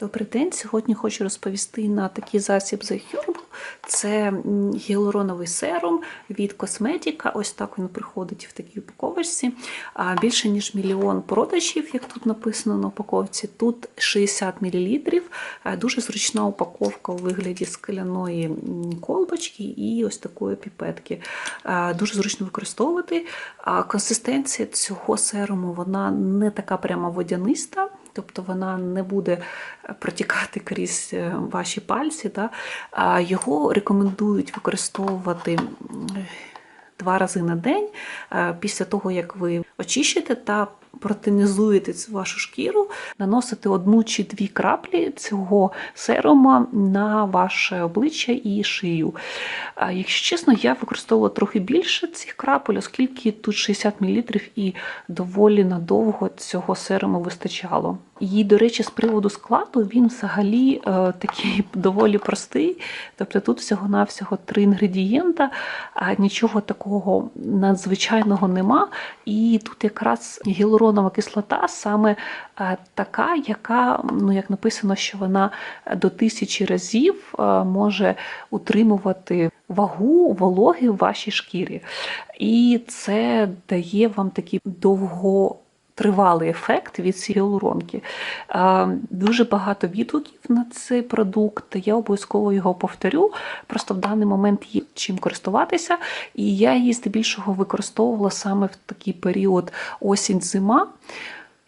Добрий день. Сьогодні хочу розповісти на такий засіб The Herbal. Це гіалуроновий серум від косметика. Ось так він приходить в такій упаковочці. Більше ніж мільйон продажів, як тут написано на упаковці. Тут 60 мл. Дуже зручна упаковка у вигляді скляної колбочки і ось такої піпетки. Дуже зручно використовувати. Консистенція цього серуму вона не така прямо водяниста. Тобто вона не буде протікати крізь е, ваші пальці. Да? Його рекомендують використовувати два рази на день е, після того, як ви очищите та протонізуєте цю вашу шкіру, наносити одну чи дві краплі цього серума на ваше обличчя і шию. Якщо чесно, я використовувала трохи більше цих крапель, оскільки тут 60 мл і доволі надовго цього серуму вистачало. І, до речі, з приводу складу він взагалі е, такий доволі простий. Тобто тут всього-навсього три інгредієнта, а нічого такого надзвичайного нема. І тут якраз гіалуронова кислота саме е, така, яка, ну як написано, що вона до тисячі разів е, може утримувати вагу вологи в вашій шкірі. І це дає вам такий довго. Тривалий ефект від гіалуронки. Е, Дуже багато відгуків на цей продукт. Я обов'язково його повторю. Просто в даний момент є чим користуватися, і я її здебільшого використовувала саме в такий період осінь-зима.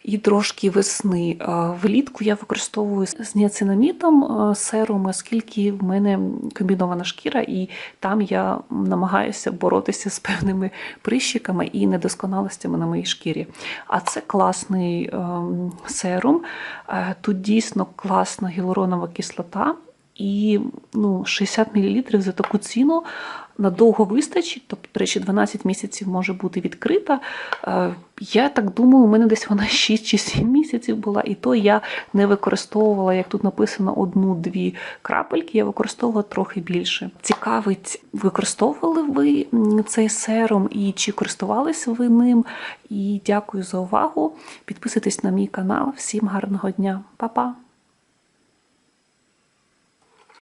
І трошки весни. Влітку я використовую з ніацинамідом серум, оскільки в мене комбінована шкіра, і там я намагаюся боротися з певними прищиками і недосконалостями на моїй шкірі. А це класний ем, серум. Е, Тут дійсно класна гіалуронова кислота. І ну, 60 мл за таку ціну надовго вистачить, тобто, до речі, 12 місяців може бути відкрита. Е, Я так думаю, у мене десь вона 6 чи 7 місяців була, і то я не використовувала, як тут написано, одну-дві крапельки, я використовувала трохи більше. Цікавить, використовували ви цей серум і чи користувалися ви ним? І дякую за увагу. Підписуйтесь на мій канал. Всім гарного дня, Па-па!